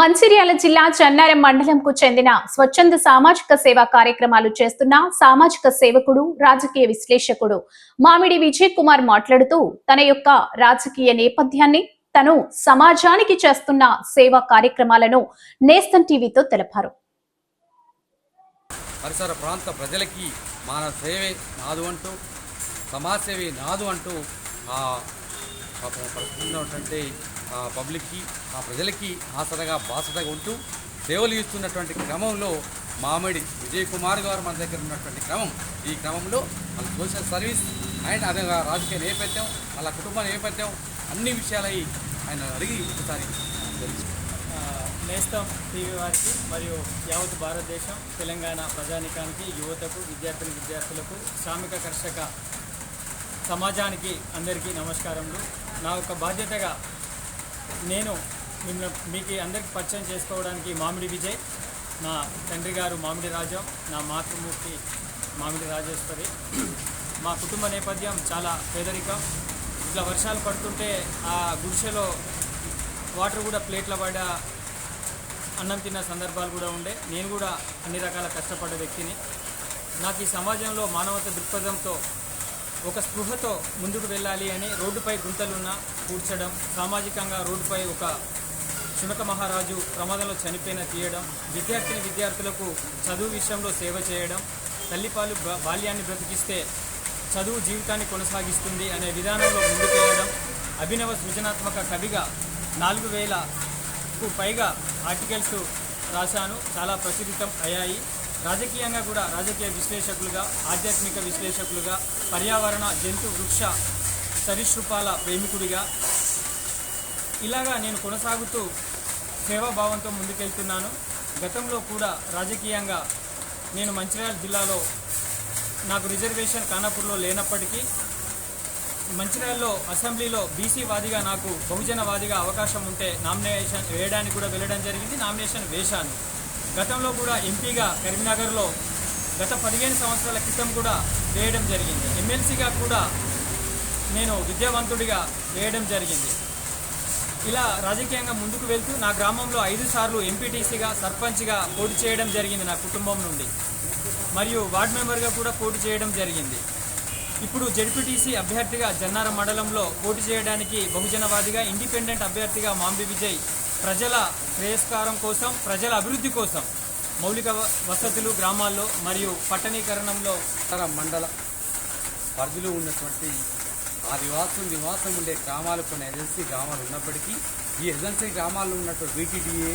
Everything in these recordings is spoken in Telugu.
మంచిర్యాల జిల్లా చెన్నారం మండలంకు చెందిన స్వచ్ఛంద సామాజిక సేవా కార్యక్రమాలు చేస్తున్న సామాజిక సేవకుడు రాజకీయ విశ్లేషకుడు మామిడి విజయ్ కుమార్ మాట్లాడుతూ తన యొక్క రాజకీయ నేపథ్యాన్ని తను సమాజానికి చేస్తున్న సేవా కార్యక్రమాలను నేస్తం టీవీతో తెలిపారు. పరిసర ప్రాంత ప్రజలకి మన సేవే నాదు అంటూ సమాజ సేవే నాదు అంటూ ఆ పబ్లిక్కి ఆ ప్రజలకి ఆసరగా బాసటగా ఉంటూ సేవలు ఇస్తున్నటువంటి క్రమంలో మామిడి విజయ్ కుమార్ గారు మన దగ్గర ఉన్నటువంటి క్రమం. ఈ క్రమంలో మన సోషల్ సర్వీస్ అండ్ అదే రాజకీయ నేపథ్యం వాళ్ళ కుటుంబ నేపథ్యం అన్ని విషయాలై ఆయన అడిగి ఒకసారి నేస్తం టీవీ వారికి మరియు యావత్ భారతదేశం తెలంగాణ ప్రజానికానికి యువతకు విద్యార్థులు విద్యార్థులకు శ్రామిక కర్షక సమాజానికి అందరికీ నమస్కారములు. నా యొక్క బాధ్యతగా నేను మిమ్మల్ని మీకు అందరికి పరిచయం చేసుకోవడానికి మామిడి విజయ్ నా తండ్రి గారు మామిడి రాజం నా మాతృమూర్తి మామిడి రాజేశ్వరి. మా కుటుంబ నేపథ్యం చాలా పేదరికం. ఇట్లా వర్షాలు పడుతుంటే ఆ గుడిసెలో వాటర్ కూడా ప్లేట్ల పడ అన్నం తిన్న సందర్భాలు కూడా ఉండే. నేను కూడా అన్ని రకాల కష్టపడ్డ వ్యక్తిని. నాకు ఈ సమాజంలో మానవత దృక్పథంతో ఒక స్పృహతో ముందుకు వెళ్ళాలి అని రోడ్డుపై గుంతలున్న కూర్చడం సామాజికంగా రోడ్డుపై ఒక శునక మహారాజు ప్రమాదంలో చనిపోయిన తీయడం విద్యార్థిని విద్యార్థులకు చదువు విషయంలో సేవ చేయడం తల్లిపాలు బాల్యాన్ని బ్రతికిస్తే చదువు జీవితాన్ని కొనసాగిస్తుంది అనే విధానంలో ముందుకెళ్ళడం అభినవ సృజనాత్మక కవిగా నాలుగు వేలకు పైగా ఆర్టికల్స్ రాశాను చాలా ప్రచురితం అయ్యాయి. రాజకీయంగా కూడా రాజకీయ విశ్లేషకులుగా ఆధ్యాత్మిక విశ్లేషకులుగా పర్యావరణ జంతు వృక్ష సరీసృపాల ప్రేమికుడిగా ఇలాగా నేను కొనసాగుతూ సేవాభావంతో ముందుకెళ్తున్నాను. గతంలో కూడా రాజకీయంగా నేను మంచిర్యాల జిల్లాలో నాకు రిజర్వేషన్ ఖానాపూర్లో లేనప్పటికీ మంచిర్యాలలో అసెంబ్లీలో బీసీ వాదిగా నాకు బహుజన వాదిగా అవకాశం ఉంటే నామినేషన్ వేయడానికి కూడా వెళ్ళడం జరిగింది. నామినేషన్ వేశాను. గతంలో కూడా ఎంపీగా కరీంనగర్లో గత పదిహేను సంవత్సరాల క్రితం కూడా వేయడం జరిగింది. ఎమ్మెల్సీగా కూడా నేను విద్యావంతుడిగా వేయడం జరిగింది. ఇలా రాజకీయంగా ముందుకు వెళ్తూ నా గ్రామంలో ఐదు సార్లు ఎంపీటీసీగా సర్పంచ్గా పోటీ చేయడం జరిగింది నా కుటుంబం నుండి. మరియు వార్డు మెంబర్గా కూడా పోటీ చేయడం జరిగింది. ఇప్పుడు జడ్పీటీసీ అభ్యర్థిగా జన్నారం మండలంలో పోటీ చేయడానికి బహుజనవాదిగా ఇండిపెండెంట్ అభ్యర్థిగా మాంబి విజయ్ ప్రజల శ్రేయస్కారం కోసం ప్రజల అభివృద్ధి కోసం మౌలిక వ- వసతులు గ్రామాల్లో మరియు పట్టణీకరణంలో ఉత్తర మండల పరిధిలో ఉన్నటువంటి ఆ నివాసం ఉండే గ్రామాలు కొన్ని ఏజెన్సీ గ్రామాలు ఉన్నప్పటికీ ఈ ఏజెన్సీ గ్రామాల్లో ఉన్నటువంటి వీటీడీఏ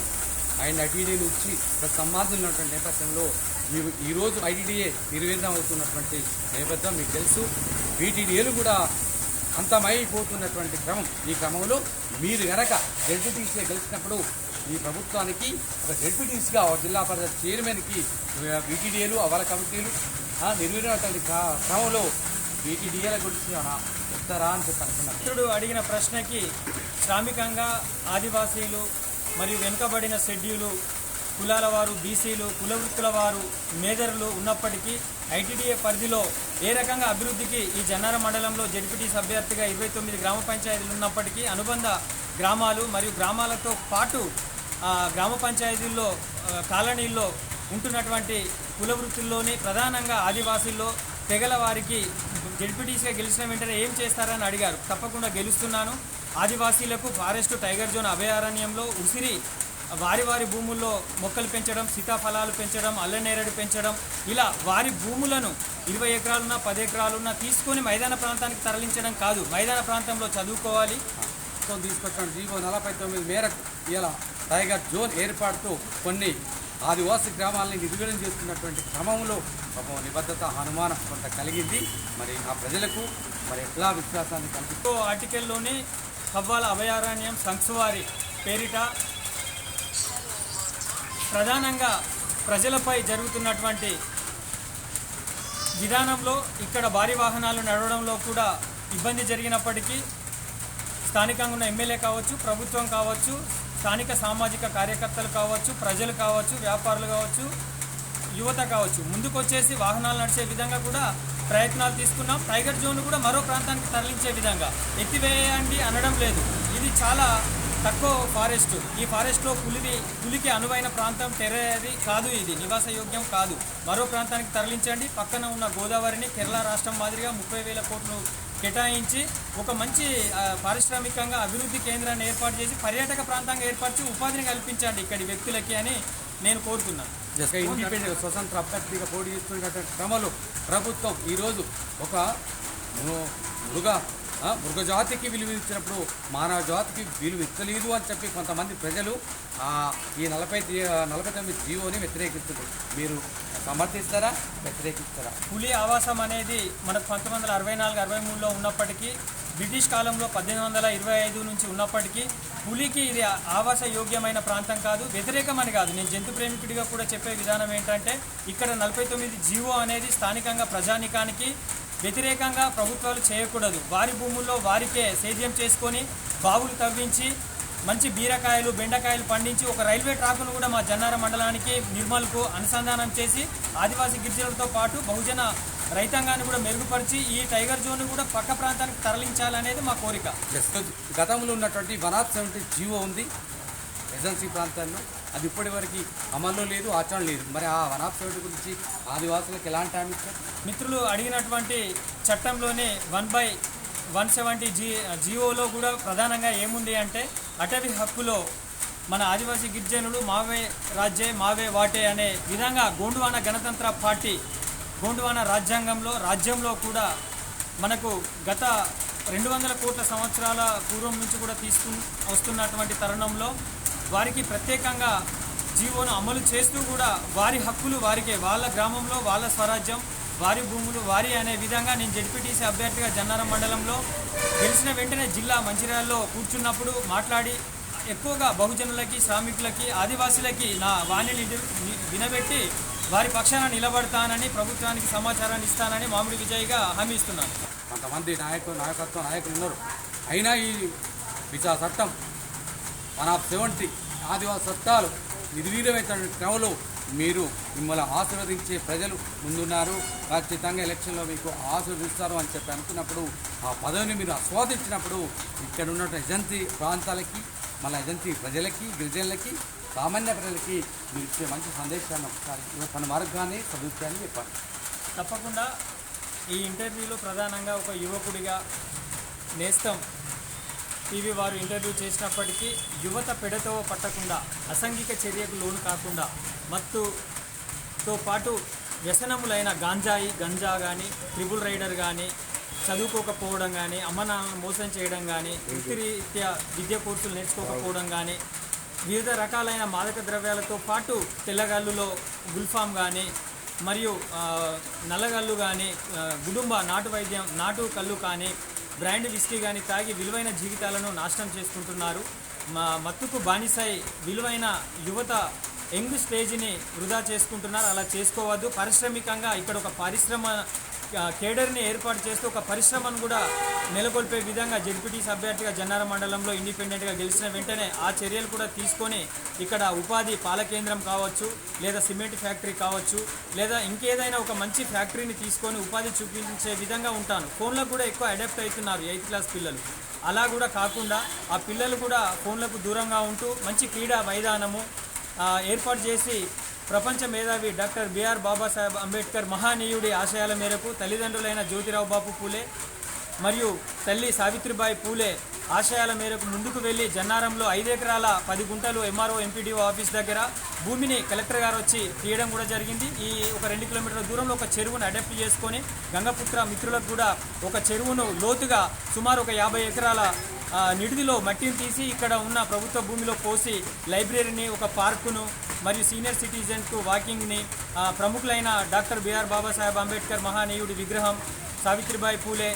అండ్ ఐటీడీ నుంచి ప్రతి సమాజంలో ఉన్నటువంటి నేపథ్యంలో మీరు ఈరోజు ఐటీడీఏ నిర్వేదం అవుతున్నటువంటి నేపథ్యం మీకు తెలుసు. వీటీడీఏలు కూడా అంతమైపోతున్నటువంటి క్రమం ఈ క్రమంలో. మీరు గనక జడ్పీటీసీ గెలిచినప్పుడు ఈ ప్రభుత్వానికి ఒక జడ్పీటీసీగా జిల్లా పరిషత్ చైర్మన్కి బీటీడీఏలు అవల కమిటీలు ఆ, నిర్వీర్యమైనటువంటి క్రమంలో బీటీడీఏల గురించి ఏమైనా చెప్తారా అని చెప్పి అనుకున్నాను మిత్రుడు అడిగిన ప్రశ్నకి శ్రామికంగా ఆదివాసీలు మరియు వెనుకబడిన షెడ్యూలు కులాల వారు బీసీలు కుల వృత్తుల వారు మేజర్లు ఉన్నప్పటికీ ఐటీడీఏ పరిధిలో ఏ రకంగా అభివృద్ధికి ఈ జన్నార మండలంలో జడ్పీటీ సభ్యర్థిగా ఇరవై తొమ్మిది గ్రామ పంచాయతీలు ఉన్నప్పటికీ అనుబంధ గ్రామాలు మరియు గ్రామాలతో పాటు గ్రామ పంచాయతీల్లో కాలనీల్లో ఉంటున్నటువంటి కుల వృత్తుల్లోని ప్రధానంగా ఆదివాసీల్లో తెగల వారికి జడ్పీటీసీగా గెలిచిన వెంటనే ఏం చేస్తారని అడిగారు. తప్పకుండా గెలుస్తున్నాను. ఆదివాసీలకు ఫారెస్ట్ టైగర్ జోన్ అభయారణ్యంలో ఉసిరి వారి వారి భూముల్లో మొక్కలు పెంచడం సీతాఫలాలు పెంచడం అల్లనేరేడు పెంచడం ఇలా వారి భూములను ఇరవై ఎకరాలున్నా పది ఎకరాలున్నా తీసుకొని మైదాన ప్రాంతానికి తరలించడం కాదు. మైదాన ప్రాంతంలో చదువుకోవాలి. ప్రభుత్వం తీసుకొచ్చిన జీవో నలభై తొమ్మిది మేరకు ఇలా టైగర్ జోన్ ఏర్పాటుతో కొన్ని ఆదివాసీ గ్రామాలని నిర్వీర్యం చేస్తున్నటువంటి క్రమంలో పాపం నిబద్ధత అనుమానం కొంత కలిగింది. మరి ఆ ప్రజలకు మరి ఎట్లా విశ్వాసాన్ని కల్పిస్తూ ఇంకో ఆర్టికల్లోని కవ్వాల అభయారణ్యం సంక్సువారి పేరిట ప్రధానంగా ప్రజలపై జరుగుతున్నటువంటి విధానంలో ఇక్కడ భారీ వాహనాలు నడవడంలో కూడా ఇబ్బంది జరిగినప్పటికీ స్థానికంగా ఉన్న ఎమ్మెల్యే కావచ్చు ప్రభుత్వం కావచ్చు స్థానిక సామాజిక కార్యకర్తలు కావచ్చు ప్రజలు కావచ్చు వ్యాపారులు కావచ్చు యువత కావచ్చు ముందుకొచ్చేసి వాహనాలు నడిచే విధంగా కూడా ప్రయత్నాలు తీసుకున్నాం. టైగర్ జోన్ కూడా మరో ప్రాంతానికి తరలించే విధంగా ఎత్తివేయండి అనడం లేదు. ఇది చాలా తక్కువ ఫారెస్ట్. ఈ ఫారెస్ట్లో పులిని పులికి అనువైన ప్రాంతం తెరది కాదు ఇది. నివాస యోగ్యం కాదు. మరో ప్రాంతానికి తరలించండి. పక్కన ఉన్న గోదావరిని కేరళ రాష్ట్రం మాదిరిగా ముప్పై వేల కోట్లు కేటాయించి ఒక మంచి పారిశ్రామికంగా అభివృద్ధి కేంద్రాన్ని ఏర్పాటు చేసి పర్యాటక ప్రాంతంగా ఏర్పరిచి ఉపాధిని కల్పించండి ఇక్కడి వ్యక్తులకి అని నేను కోరుతున్నాను. ఇండిపెండెంట్ స్వతంత్ర అభ్యర్థిగా పోటీ చేస్తున్నటువంటి క్రమంలో ప్రభుత్వం ఈరోజు ఒక మృగ మృగజాతికి విలువ ఇచ్చినప్పుడు మానవ జాతికి విలువ ఇచ్చలేదు అని చెప్పి కొంతమంది ప్రజలు ఈ నలభై నలభై తొమ్మిది జీవోని వ్యతిరేకిస్తున్నారు మీరు సమర్థిస్తారా? వ్యతిరేకిస్తారా? పులి ఆవాసం అనేది మనకు పంతొమ్మిది వందల అరవై నాలుగు అరవై మూడులో ఉన్నప్పటికీ బ్రిటిష్ కాలంలో పద్దెనిమిది వందల ఇరవై ఐదు నుంచి ఉన్నప్పటికీ పులికి ఇది ఆవాస యోగ్యమైన ప్రాంతం కాదు వ్యతిరేకమని కాదు. నేను జంతు ప్రేమికుడిగా కూడా చెప్పే విధానం ఏంటంటే ఇక్కడ నలభై తొమ్మిది జీవో అనేది స్థానికంగా ప్రజానికానికి వ్యతిరేకంగా ప్రభుత్వాలు చేయకూడదు. వారి భూముల్లో వారికే సేద్యం చేసుకొని బావులు తవ్వించి మంచి బీరకాయలు బెండకాయలు పండించి ఒక రైల్వే ట్రాకును కూడా మా జన్నార మండలానికి నిర్మల్కు అనుసంధానం చేసి ఆదివాసీ గిరిజనులతో పాటు బహుజన రైతాంగాన్ని కూడా మెరుగుపరిచి ఈ టైగర్ జోన్ కూడా పక్క ప్రాంతానికి తరలించాలనేది మా కోరిక. గతంలో ఉన్నటువంటి వన్ ఆఫ్ సెవెంటీ జీవో ఉంది. ఏజెన్సీ ప్రాంతాల్లో అది ఇప్పటివరకు అమల్లో లేదు ఆచరణ లేదు. మరి ఆ వనాప్ ఆఫ్ గురించి ఆదివాసులకు ఎలాంటి హామీ మిత్రులు అడిగినటువంటి చట్టంలోనే one by one seventy G జీవోలో కూడా ప్రధానంగా ఏముంది అంటే అటవీ హక్కులో మన ఆదివాసీ గిరిజనులు మావే రాజ్యే మావే వాటే అనే విధంగా గోండువాన గణతంత్ర పార్టీ గోండువాన రాజ్యాంగంలో రాజ్యంలో కూడా మనకు గత రెండు వందల కోట్ల సంవత్సరాల పూర్వం నుంచి కూడా తీసుకు వస్తున్నటువంటి తరుణంలో వారికి ప్రత్యేకంగా జీవోను అమలు చేస్తూ కూడా వారి హక్కులు వారికే వాళ్ళ గ్రామంలో వాళ్ళ స్వరాజ్యం వారి భూములు వారి అనే విధంగా నేను జడ్పీటీసీ అభ్యర్థిగా జన్నారం మండలంలో గెలిచిన వెంటనే జిల్లా మంచిర్యాలలో కూర్చున్నప్పుడు మాట్లాడి ఎక్కువగా బహుజనులకి శ్రామికులకి ఆదివాసులకి నా వాణిని వినబెట్టి వారి పక్షాన నిలబడతానని ప్రభుత్వానికి సమాచారాన్ని ఇస్తానని మామిడి విజయ్గా హామీ ఇస్తున్నాను. కొంతమంది నాయకులు నాయకత్వ నాయకులు ఉన్నారు. అయినా ఈ విచా చట్టం వన్ ఆఫ్ సెవెంటీ ఆదివాసి సత్తాలు నిర్వీర్యమైన క్రమంలో మీరు మిమ్మల్ని ఆశీర్వదించే ప్రజలు ముందున్నారు. ఖచ్చితంగా ఎలక్షన్లో మీకు ఆశీర్వదిస్తారు అని చెప్పి అనుకున్నప్పుడు ఆ పదవిని మీరు ఆస్వాదించినప్పుడు ఇక్కడ ఉన్న ఏజెన్సీ ప్రాంతాలకి మన ఏజెన్సీ ప్రజలకి గిరిజనులకి సామాన్య ప్రజలకి మీరు ఇచ్చే మంచి సందేశాన్ని ఒకసారి తన మార్గాన్ని సదుపాయాన్ని చెప్పాలి తప్పకుండా ఈ ఇంటర్వ్యూలో ప్రధానంగా ఒక యువకుడిగా నేస్తం టీవీ వారు ఇంటర్వ్యూ చేసినప్పటికీ యువత పెడతో పట్టకుండా అసంఘిక చర్యకు లోను కాకుండా మత్తుతో పాటు వ్యసనములైన గాంజాయి గంజా కానీ ట్రిబుల్ రైడర్ కానీ చదువుకోకపోవడం కానీ అమ్మ మోసం చేయడం కానీ వృత్తిరీత్యా విద్య కోర్సులు నేర్చుకోకపోవడం కానీ వివిధ రకాలైన మాదక ద్రవ్యాలతో పాటు తెల్లగల్లులో గుల్ఫామ్ కానీ మరియు నల్లగల్లు కానీ గుడుంబ నాటు వైద్యం నాటు కళ్ళు కానీ బ్రాండ్ విస్కీ కానీ తాగి విలువైన జీవితాలను నాశనం చేసుకుంటున్నారు. మా మత్తుకు బానిసై విలువైన యువత యంగ్ స్టేజ్ని వృధా చేసుకుంటున్నారు. అలా చేసుకోవద్దు. పారిశ్రామికంగా ఇక్కడ ఒక పరిశ్రమ కేడర్ని ఏర్పాటు చేస్తూ ఒక పరిశ్రమను కూడా నెలకొల్పే విధంగా జడ్పీటీసీ అభ్యర్థిగా జన్నార మండలంలో ఇండిపెండెంట్గా గెలిచిన వెంటనే ఆ చర్యలు కూడా తీసుకొని ఇక్కడ ఉపాధి పాలకేంద్రం కావచ్చు లేదా సిమెంట్ ఫ్యాక్టరీ కావచ్చు లేదా ఇంకేదైనా ఒక మంచి ఫ్యాక్టరీని తీసుకొని ఉపాధి చూపించే విధంగా ఉంటాను. ఫోన్లకు కూడా ఎక్కువ అడాప్ట్ అవుతున్నారు ఎయిత్ క్లాస్ పిల్లలు. అలా కూడా కాకుండా ఆ పిల్లలు కూడా ఫోన్లకు దూరంగా ఉంటూ మంచి క్రీడా మైదానము ఏర్పాటు చేసి ప్రపంచ మేధావి doctor B R Babasaheb Ambedkar మహానీయుడి ఆశయాల మేరకు తల్లిదండ్రులైన జ్యోతిరావు బాపు పూలే మరియు తల్లి సావిత్రిబాయి పూలే ఆశయాల మేరకు ముందుకు వెళ్ళి జన్నారంలో ఐదు ఎకరాల పది గుంటలు ఎంఆర్ఓ ఎంపీడీఓ ఆఫీస్ దగ్గర భూమిని కలెక్టర్ గారు వచ్చి తీయడం కూడా జరిగింది. ఈ ఒక రెండు కిలోమీటర్ల దూరంలో ఒక చెరువును అడాప్ట్ చేసుకొని గంగపుత్ర మిత్రులకు కూడా ఒక చెరువును లోతుగా సుమారు ఒక యాభై ఎకరాల నిడిదిలో మట్టిని తీసి ఇక్కడ ఉన్న ప్రభుత్వ భూమిలో పోసి లైబ్రరీని ఒక పార్కును మరియు సీనియర్ సిటిజన్కు వాకింగ్ని ప్రముఖులైన doctor B R Babasaheb Ambedkar మహానీయుడి విగ్రహం సావిత్రిబాయి పూలే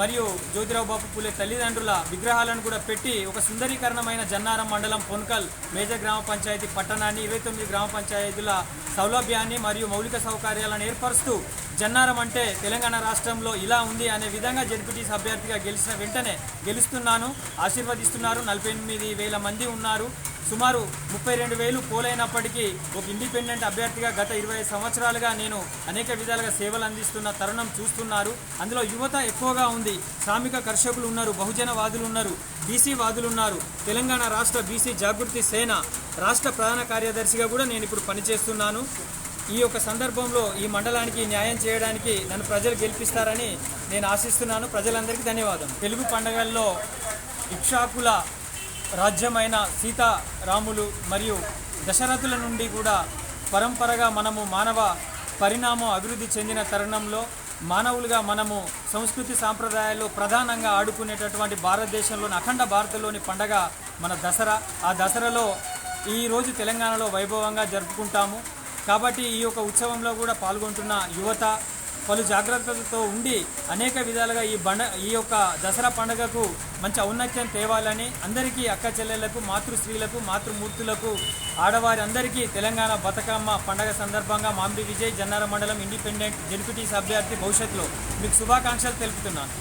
మరియు జ్యోతిరావు బాపు పూలే తల్లిదండ్రుల విగ్రహాలను కూడా పెట్టి ఒక సుందరీకరణమైన జన్నారం మండలం పొన్కల్ మేజర్ గ్రామ పంచాయతీ పట్టణాన్ని ఇరవై తొమ్మిది గ్రామ పంచాయతీల సౌలభ్యాన్ని మరియు మౌలిక సౌకర్యాలను ఏర్పరుస్తూ జన్నారం అంటే తెలంగాణ రాష్ట్రంలో ఇలా ఉంది అనే విధంగా జడ్పీటీసీ అభ్యర్థిగా గెలిచిన వెంటనే గెలుస్తున్నాను. ఆశీర్వదిస్తున్నారు. నలభై ఎనిమిది వేల మంది ఉన్నారు. సుమారు ముప్పై రెండు వేలు పోలైనప్పటికీ ఒక ఇండిపెండెంట్ అభ్యర్థిగా గత ఇరవై సంవత్సరాలుగా నేను అనేక విధాలుగా సేవలు అందిస్తున్న తరుణం చూస్తున్నారు. అందులో యువత ఎక్కువగా ఉంది. శ్రామిక కర్షకులు ఉన్నారు బహుజన వాదులు ఉన్నారు బీసీ వాదులు ఉన్నారు. తెలంగాణ రాష్ట్ర బీసీ జాగృతి సేన రాష్ట్ర ప్రధాన కార్యదర్శిగా కూడా నేను ఇప్పుడు పనిచేస్తున్నాను. ఈ యొక్క సందర్భంలో ఈ మండలానికి న్యాయం చేయడానికి నన్ను ప్రజలు గెలిపిస్తారని నేను ఆశిస్తున్నాను. ప్రజలందరికీ ధన్యవాదం. తెలుగు పండగల్లో ఇక్షాకుల రాజ్యమైన సీతారాములు మరియు దశరథుల నుండి కూడా పరంపరగా మనము మానవ పరిణామం అభివృద్ధి చెందిన తరుణంలో మానవులుగా మనము సంస్కృతి సాంప్రదాయాల్లో ప్రధానంగా ఆడుకునేటటువంటి భారతదేశంలోని అఖండ భారతలోని పండగ మన దసరా. ఆ దసరాలో ఈరోజు తెలంగాణలో వైభవంగా జరుపుకుంటాము. కాబట్టి ఈ యొక్క ఉత్సవంలో కూడా పాల్గొంటున్న యువత పలు జాగ్రత్తలతో ఉండి అనేక విధాలుగా ఈ బండ ఈ యొక్క దసరా పండుగకు మంచి ఔన్నత్యం తేవాలని అందరికీ అక్క చెల్లెళ్ళకు మాతృశ్రీలకు మాతృమూర్తులకు ఆడవారి అందరికీ తెలంగాణ బతుకమ్మ పండగ సందర్భంగా మామిడి విజయ్ జన్నార మండలం ఇండిపెండెంట్ జెడ్పీటీసీ అభ్యర్థి భవిష్యత్తులో మీకు శుభాకాంక్షలు తెలుపుతున్నాను.